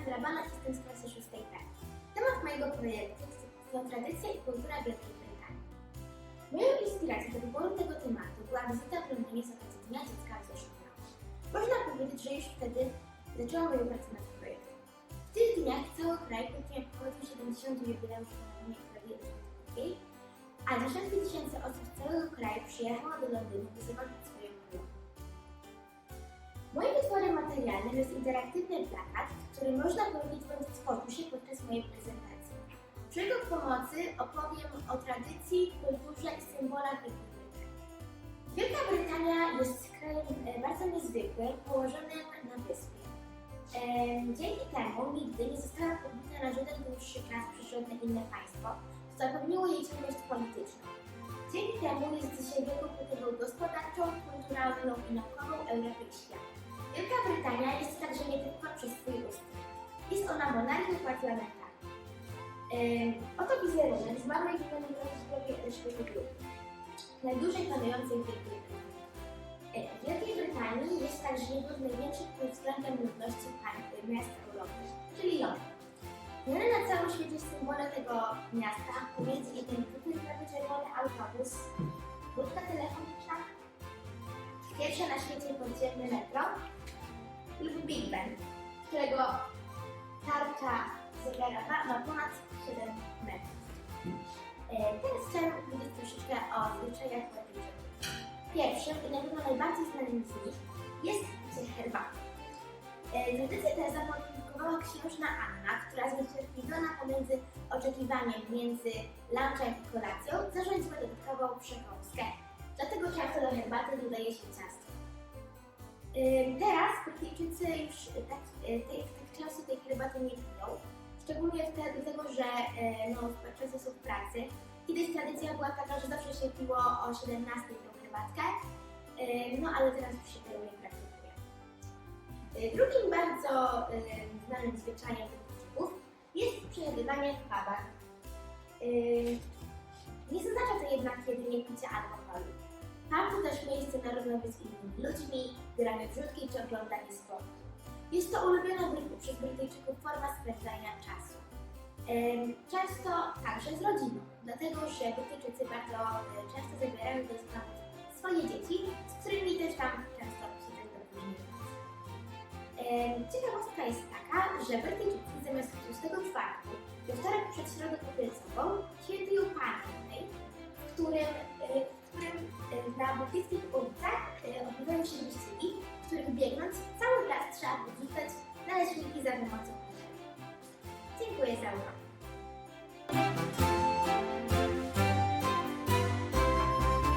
Aleksandra Bana, jestem z klasy 6 B. Temat mojego projektu to tradycja i kultura Wielkiej Brytanii. Moją inspiracją do wyboru tego tematu była wizyta w Londynie z okazji Dnia Dziecka w zeszłym roku. Można powiedzieć, że już wtedy zaczęłam moją pracę nad projektem. W tych dniach cały kraj kulturnie obchodził 70. jubileusz Narodowej Rzeczypospolitej, a dziesiątki tysięcy osób z całego kraju przyjechało do Londynu, by zobaczyć swoją jest interaktywny plakat, który można porobić bądź stworzył się podczas mojej prezentacji. Przy jego pomocy opowiem o tradycji, kulturze i symbolach Wielkiej Brytanii. Wielka Brytania jest krajem e, bardzo niezwykłym, położonym na wyspie. Em, Dzięki temu nigdy nie została podbita na żaden dłuższy czas przez żadne inne państwo, co zapewniło jej ciągłość polityczną. Dzięki temu jest dzisiaj wielką potęgą gospodarczą, kulturalną i naukową Europy i świata. Wielka Brytania jest także nietykła przez swój ustrój. Jest ona monarchią parlamentarną. Ym, Oto wizerunek z małej wymienionej w głowie Elżbiety Grupy, najdłużej panującej w Wielkiej Brytanii. E, W Wielkiej Brytanii jest także jedno z największych pod względem ludności pań- miast Europy, czyli Londyn. Znany na całym świecie symbolem tego miasta pomiędzy pierwsze na świecie podziemne metro lub Big Ben, którego tarcza zegarowa ma ponad 7 metrów. E, Teraz chciałam powiedzieć troszeczkę o zwyczajach ładniejszych. Pierwszym i na pewno najbardziej znanym z nich jest picie herbaty. E, Tradycję tę zapoczątkowała księżna Anna, która zniecierpliwiona pomiędzy oczekiwaniem między lunchem i kolacją zarządziła dodatkową przekąskę. Dlatego często do herbaty dodaje się ciasto. Teraz Brytyjczycy już tak, y, tej, tak często tej herbaty nie piją, szczególnie dlatego, że y, no, często są w pracy. Kiedyś tradycja była taka, że zawsze się piło o 17 tą herbatkę, no ale teraz już się tego nie praktykuje. Drugim bardzo ym, znanym zwyczajem Brytyjczyków jest przejadywanie w Nie zaznacza to jednak jedynie picia alkoholu. Tam to też miejsce na rozmowy z innymi ludźmi, granie w rzutki czy oglądanie sportu. Jest to ulubiona przez Brytyjczyków forma spędzania czasu. Często także z rodziną, dlatego że Brytyjczycy bardzo e, często zabierają do sprawy swoje dzieci, z którymi też tam często też dowiemy. Ciekawostka jest taka, że Brytyjczycy zamiast 24 we wtorek przed środą popielcową świętują e, w którym na brytyjskich ulicach odbywają się wyścigi, w których biegnąc cały czas trzeba podrzucać naleśniki za pomocą. Dziękuję za uwagę.